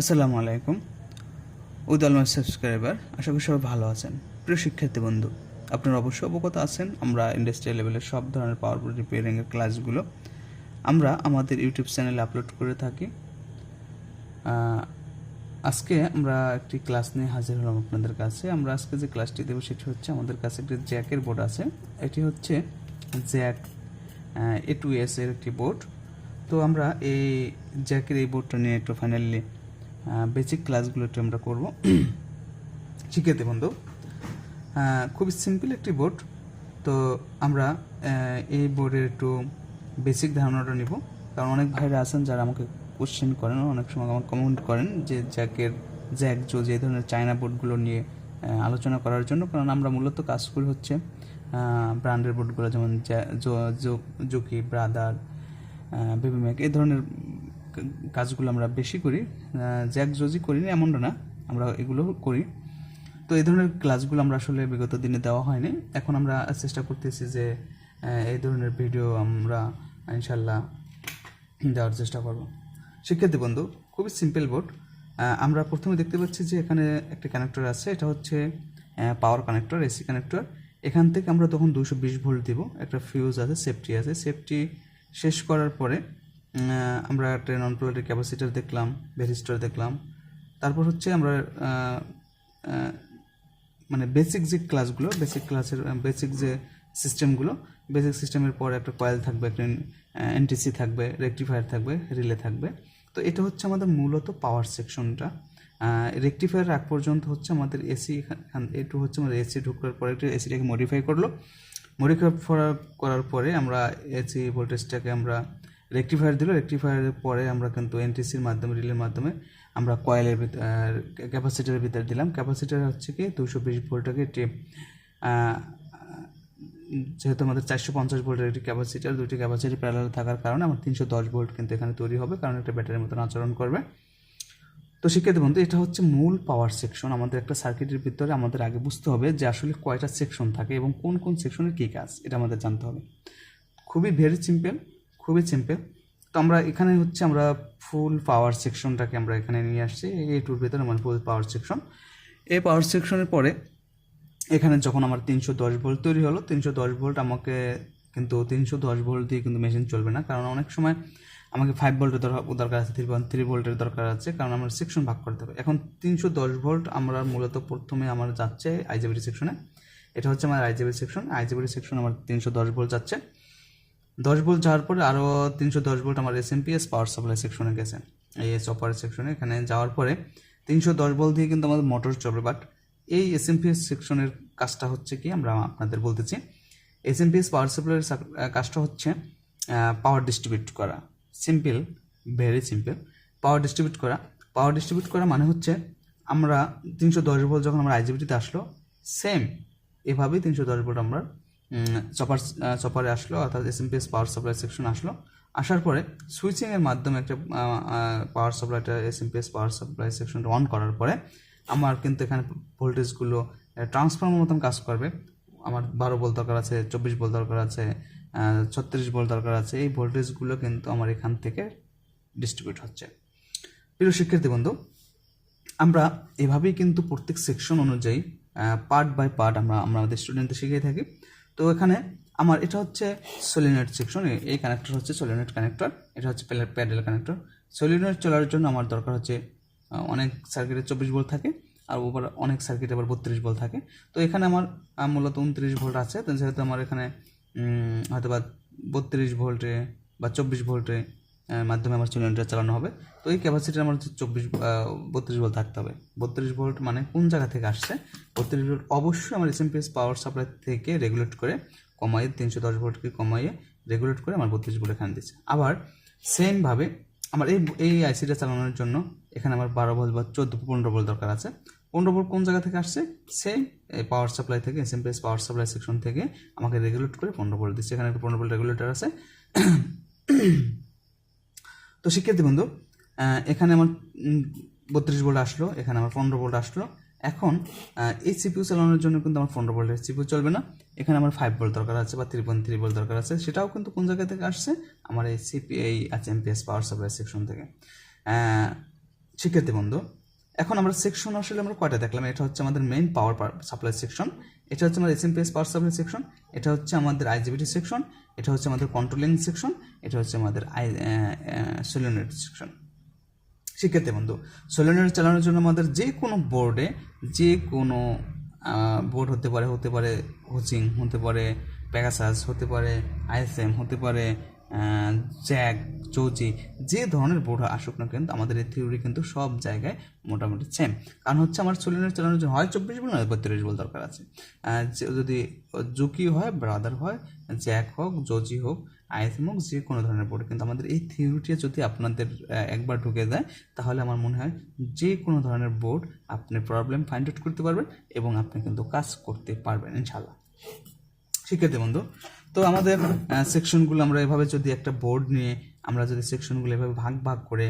আসসালামু আলাইকুম। All subscriber, আশা করি সবাই ভালো আছেন। প্রিয় শিক্ষার্থী বন্ধু, আপনারা অবশ্যই অবগত আছেন, আমরা ইন্ডাস্ট্রিয়াল লেভেলের সব ধরনের পাওয়ার রিপেয়ারিংয়ের ক্লাসগুলো আমরা আমাদের ইউটিউব চ্যানেলে আপলোড করে থাকি। আজকে আমরা একটি ক্লাস নিয়ে হাজির হলাম আপনাদের কাছে। আমরা আজকে যে ক্লাসটি দেবো সেটি হচ্ছে আমাদের কাছে একটি জ্যাকের বোর্ড আছে। এটি হচ্ছে জ্যাক এ টু এস এর একটি বোর্ড তো আমরা এই জ্যাকের এই বোর্ডটা নিয়ে একটু ফাইনালি বেসিক ক্লাসগুলো একটু আমরা করব। শিক্ষার্থী বন্ধু খুবই সিম্পল একটি বোর্ড তো আমরা এই বোর্ডের একটু বেসিক ধারণাটা নিব। কারণ অনেক ভাইরা আছেন যারা আমাকে কোশ্চেন করেন অনেক সময় আমাকে কমেন্ট করেন যে জ্যাকের জ্যাক জো যে ধরনের চায়না বোর্ডগুলো নিয়ে আলোচনা করার জন্য। কারণ আমরা মূলত কাজ করি হচ্ছে ব্র্যান্ডের বোর্ডগুলো যেমন জোকি, ব্রাদার বেবি ম্যাক, এই ধরনের কাজগুলো আমরা বেশি করি জ্যাক জোজি করি না এমনটা না, আমরা এগুলো করি। তো এই ধরনের ক্লাসগুলো আমরা আসলে বিগত দিনে দেওয়া হয়নি। এখন আমরা চেষ্টা করতেছি যে এই ধরনের ভিডিও আমরা ইনশাল্লাহ দেওয়ার চেষ্টা করব। শিক্ষার্থী বন্ধু, খুবই সিম্পল বোর্ড আমরা প্রথমে দেখতে পাচ্ছি যে এখানে একটা কানেক্টর আছে, এটা হচ্ছে পাওয়ার কানেক্টর এসি কানেক্টর এখান থেকে আমরা তখন দুশো বিশ ভোল্ট দিব, একটা ফিউজ আছে সেফটি আছে। সেফটি শেষ করার পরে আমরা নন পোলারের ক্যাপাসিটার দেখলাম ভেরিস্টার দেখলাম। তারপর হচ্ছে আমরা মানে বেসিক যে ক্লাসগুলো বেসিক ক্লাসের বেসিক যে সিস্টেমগুলো বেসিক সিস্টেমের পর একটা কয়েল থাকবে, একটা এনটিসি থাকবে রেকটিফায়ার থাকবে রিলে থাকবে। তো এটা হচ্ছে আমাদের মূলত পাওয়ার সেকশনটা রেকটিফায়ার আগ পর্যন্ত হচ্ছে আমাদের এসি একটু হচ্ছে আমাদের এসি ঢুকার পরে একটু এসিটাকে মডিফাই করল। মডিফাই করার পরে আমরা এসি ভোল্টেজটাকে আমরা রেকটিফায়ার দিল রেকটিফায়ারের পরে আমরা কিন্তু এনটিসির মাধ্যমে রিলের মাধ্যমে আমরা কয়েলের ভিতর ক্যাপাসিটারের ভিতরে দিলাম। ক্যাপাসিটার হচ্ছে কি দুশো বিশ ভোল্টটাকে একটি যেহেতু আমাদের চারশো পঞ্চাশ ভোল্টের একটি ক্যাপাসিটার দুটি ক্যাপাসিটি প্যারাল থাকার কারণে আমার তিনশো দশ ভোল্ট কিন্তু এখানে তৈরি হবে, কারণ একটা ব্যাটারির মতন আচরণ করবে। তো শিক্ষার্থী বন্ধু, এটা হচ্ছে মূল পাওয়ার সেকশন আমাদের একটা সার্কিটের ভিতরে আমাদের আগে বুঝতে হবে যে আসলে কয়টা সেকশন থাকে এবং কোন কোন সেকশনের কী কাজ, এটা আমাদের জানতে হবে। খুবই ভেরি সিম্পল খুবই সিম্পল তো আমরা এখানে হচ্ছে আমরা ফুল পাওয়ার সেকশনটাকে আমরা এখানে নিয়ে আসছি। এই টুর ভিতরে আমার ফুল পাওয়ার সেকশন এই পাওয়ার সেকশনের পরে এখানে যখন আমার তিনশো দশ ভোল্ট তৈরি হলো, তিনশো দশ ভোল্ট আমাকে কিন্তু তিনশো দশ ভোল্ট দিয়ে কিন্তু মেশিন চলবে না। কারণ অনেক সময় আমাকে ফাইভ ভোল্টের দরকার আছে থ্রি পয়েন্ট থ্রি ভোল্টের দরকার আছে। কারণ আমার সেকশন ভাগ করতে হবে। এখন তিনশো দশ ভোল্ট আমরা মূলত প্রথমে আমার যাচ্ছে আইজেবিটি সেকশনে এটা হচ্ছে আমার আইজেবিটি সেকশন আইজেবিটি সেকশন আমার তিনশো দশ ভোল্ট যাচ্ছে। দশ ভোল্ট যাওয়ার পরে আরও তিনশো দশ ভোল্ট আমার এস এমপিএস পাওয়ার সাপ্লাই সেকশনে গেছে। এই এস অপার সেকশনে এখানে যাওয়ার পরে তিনশো দশ ভোল্ট দিয়ে কিন্তু আমাদের মোটর চলবে। বাট এই এস এমপিএস সেকশনের কাজটা হচ্ছে কি? আমরা আপনাদের বলতেছি এস এমপিএস পাওয়ার সাপ্লাইয়ের কাজটা হচ্ছে পাওয়ার ডিস্ট্রিবিউট করা। Simple very simple power distribute করা। পাওয়ার ডিস্ট্রিবিউট করা মানে হচ্ছে আমরা তিনশো দশ ভোল্ট যখন আমরা আইজিবিটিতে আসলো সেম এভাবেই তিনশো দশ ভোল্ট আমরা চপার চপারে আসলো, অর্থাৎ S MPS power supply section আসলো। আসার পরে সুইচিংয়ের মাধ্যমে একটা পাওয়ার সাপ্লাইটা এস এমপিএস পাওয়ার সাপ্লাই সেকশনটা অন করার পরে আমার কিন্তু এখানে ভোল্টেজগুলো ট্রান্সফর্মার মতন কাজ করবে। আমার বারো ভোল্ট দরকার আছে, চব্বিশ ভোল্ট দরকার আছে ছত্রিশ ভোল্ট দরকার আছে, এই ভোল্টেজগুলো কিন্তু আমার এখান থেকে ডিস্ট্রিবিউট হচ্ছে। প্রিয় শিক্ষার্থী বন্ধু, আমরা এভাবেই কিন্তু প্রত্যেক সেকশন অনুযায়ী পার্ট বাই পার্ট আমরা আমরা আমাদের স্টুডেন্টদের শিখিয়ে থাকি। তো এখানে আমার এটা হচ্ছে সলিনেট সেকশন এই কানেক্টর হচ্ছে সোলিনেট কানেক্টর এটা হচ্ছে প্যাডেল কানেক্টর সলিনেট চলার জন্য আমার দরকার হচ্ছে অনেক সার্কিটে চব্বিশ ভোল্ট থাকে, আর ওপর অনেক সার্কিটে আবার বত্রিশ ভোল্ট থাকে। তো এখানে আমার মূলত উনত্রিশ ভোল্ট আছে, তো সেহেতু আমার এখানে হয়তো বা বত্রিশ ভোল্টে বা চব্বিশ ভোল্টে মাধ্যমে আমার সিলিন্ডার চালানো হবে। তো এই ক্যাপাসিটি আমার হচ্ছে চব্বিশ বত্রিশ ভোল্ট থাকতে হবে। বত্রিশ ভোল্ট মানে কোন জায়গা থেকে আসছে? বত্রিশ ভোল্ট অবশ্যই আমার এসএমপিএস পাওয়ার সাপ্লাই থেকে রেগুলেট করে কমাইয়ে তিনশো দশ ভোল্টকে কমাইয়ে রেগুলেট করে আমার বত্রিশ ভোল্ট এখানে দিচ্ছে। আবার সেমভাবে আমার এই এই আইসিটা চালানোর জন্য এখানে আমার বারো ভোল্ট বা চোদ্দ, পনেরো ভোল্ট দরকার আছে। পনেরো ভোল্ট কোন জায়গা থেকে আসছে? সেই পাওয়ার সাপ্লাই থেকে এসএমপিএস পাওয়ার সাপ্লাই সেকশন থেকে আমাকে রেগুলেট করে পনেরো ভোল্ট দিচ্ছে। এখানে একটা পনেরো ভোল্ট রেগুলেটর আছে। তো শিক্ষার্থী বন্ধু এখানে আমার বত্রিশ ভোল্ট আসলো, এখানে আমার পনেরো ভোল্ট আসলো। এখন এই সিপিউ চালানোর জন্য কিন্তু আমার পনেরো ভোল্টের সিপিউ চলবে না। এখানে আমার ফাইভ ভোল্ট দরকার আছে বা থ্রি পয়েন্ট থ্রি ভোল্ট দরকার আছে। সেটাও কিন্তু কোন জায়গা থেকে আসছে? আমার এই সিপি, এই আছে এমপিএস পাওয়ার সাপ্লাই সেকশন থেকে। শিক্ষার্থী বন্ধু, এখন আমরা সেকশন আসলে আমরা কয়টা দেখলাম? এটা হচ্ছে আমাদের মেইন পাওয়ার সাপ্লাই সেকশন এটা হচ্ছে আমাদের এসএমপিএস পাওয়ার সাপ্লাই সেকশন এটা হচ্ছে আমাদের আইজিবিটি সেকশন এটা হচ্ছে আমাদের কন্ট্রোলিং সেকশন এটা হচ্ছে আমাদের আই সোলিউনিট সেকশন শিক্ষার্থী বন্ধু সোলেনার চালানোর জন্য আমাদের যে কোনো বোর্ডে যে কোনো বোর্ড হতে পারে হতে পারে কোচিং হতে পারে প্যাকাসাস হতে পারে আইএসএম হতে পারে জ্যাক, চৌচি, যে ধরনের বোর্ড আসুক না কিন্তু আমাদের এই থিওরি কিন্তু সব জায়গায় মোটামুটি সেম কারণ হচ্ছে আমার সোলেনার চালানোর জন্য হয় চব্বিশ বল নয় বত্রিশ বল দরকার আছে। যদি জুকি হয় ব্রাদার হয়, জ্যাক হোক জজি হোক, আইএসএম হোক, যে কোনো ধরনের বোর্ড। কিন্তু আমাদের এই থিওরিটা যদি আপনাদের একবার ঢুকে যায়, তাহলে আমার মনে হয় যে কোনো ধরনের বোর্ড আপনি প্রবলেম ফাইন্ড আউট করতে পারবেন এবং আপনি কিন্তু কাজ করতে পারবেন ইনশাল্লাহ শিক্ষার্থী বন্ধু তো আমাদের সেকশনগুলো আমরা এভাবে যদি একটা বোর্ড নিয়ে আমরা যদি সেকশনগুলো এভাবে ভাগ ভাগ করে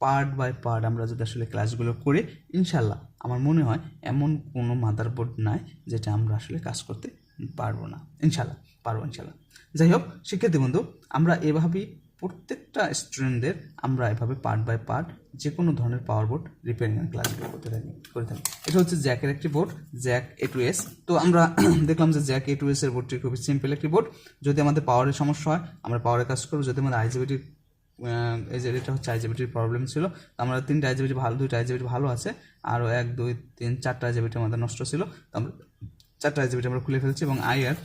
পার্ট বাই পার্ট আমরা যদি আসলে ক্লাসগুলো করি ইনশাল্লাহ আমার মনে হয় এমন কোনো মাদার বোর্ড নাই যেটা আমরা আসলে কাজ করতে পারব না। ইনশাল্লাহ পারব ইনশাল্লাহ যাই হোক, শিক্ষার্থী বন্ধু, আমরা এভাবেই প্রত্যেকটা স্টুডেন্টদের আমরা এভাবে পার্ট বাই পার্ট যে কোনো ধরনের পাওয়ার বোর্ড রিপেয়ারিং ক্লাসগুলো করতে থাকি, করে থাকি। এটা হচ্ছে জ্যাকের একটি board jack A two S তো আমরা দেখলাম যে জ্যাক এ টু এস এর বোর্ডটি খুবই সিম্পল একটি বোর্ড যদি আমাদের পাওয়ারের সমস্যা হয়, আমরা পাওয়ারের কাজ করব। যদি আমাদের আইজিবিটির এই যে এটা হচ্ছে আইজিবিটির প্রবলেম ছিল আমরা তিনটা আইজিবিটি ভালো, দুইটা আইজিবিটি ভালো আছে, আরও এক, দুই, তিন, চারটা আইজিবিটি আমাদের নষ্ট ছিল। আমরা চারটা আইজিবিটি আমরা খুলে ফেলছি এবং আইআর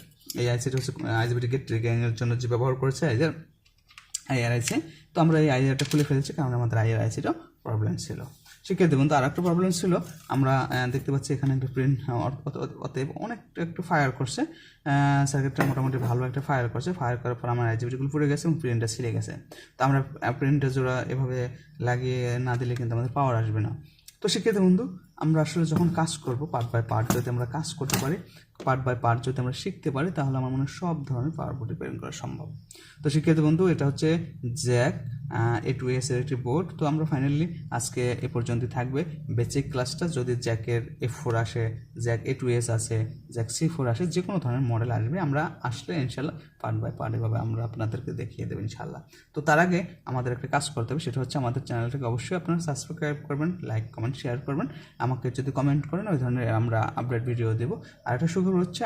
এই আইসিটি হচ্ছে আইজিবিটি গেট ট্রিগারিংয়ের জন্য যে ব্যবহার করেছে আইজার আইআর আইসি তো আমরা এই আইআরটা খুলে ফেলেছি কারণ আমাদের আইআর আইসিটা প্রবলেম ছিল। শিক্ষার্থী বন্ধু আর একটা প্রবলেম ছিল, আমরা দেখতে পাচ্ছি এখানে একটা প্রিন্ট অতএব অনেকটা একটু ফায়ার করছে। সার্কিটটা মোটামুটি ভালো একটা ফায়ার করছে। ফায়ার করার পর আমার আইজিবিটিগুলো পুড়ে গেছে এবং প্রিন্টটা ছিঁড়ে গেছে। তো আমরা প্রিন্টটা জোড়া এভাবে লাগিয়ে না দিলে কিন্তু আমাদের পাওয়ার আসবে না। তো শিক্ষার্থী বন্ধু, আমরা আসলে যখন কাজ করব পার্ট বাই পার্ট যদি আমরা কাজ করতে পারি পার্ট বাই পার্ট যদি আমরা শিখতে পারি, তাহলে আমার মনে হয় সব ধরনের পাওয়ার বোর্ড রিপেয়ারিং করা সম্ভব। তো শিক্ষার্থী বন্ধু, এটা হচ্ছে জ্যাক এ টু এস এর একটি বোর্ড তো আমরা ফাইনালি আজকে এ পর্যন্তই থাকবে। বেসিক ক্লাসটা যদি জ্যাকের এফ ফোর আসে, জ্যাক এ টু এস আসে জ্যাক সি ফোর আসে, যে কোনো ধরনের মডেল আসবে, আমরা আসলে ইনশাল্লাহ পার্ট বাই পার্ট এভাবে আমরা আপনাদেরকে দেখিয়ে দেবো ইনশাল্লাহ। তো তার আগে আমাদের একটা কাজ করতে হবে, সেটা হচ্ছে আমাদের চ্যানেলটাকে অবশ্যই আপনারা সাবস্ক্রাইব করবেন লাইক কমেন্ট শেয়ার করবেন। আমাকে যদি কমেন্ট করেন, ওই ধরনের আমরা আপডেট ভিডিও দেবো। আর একটা সুখবর হচ্ছে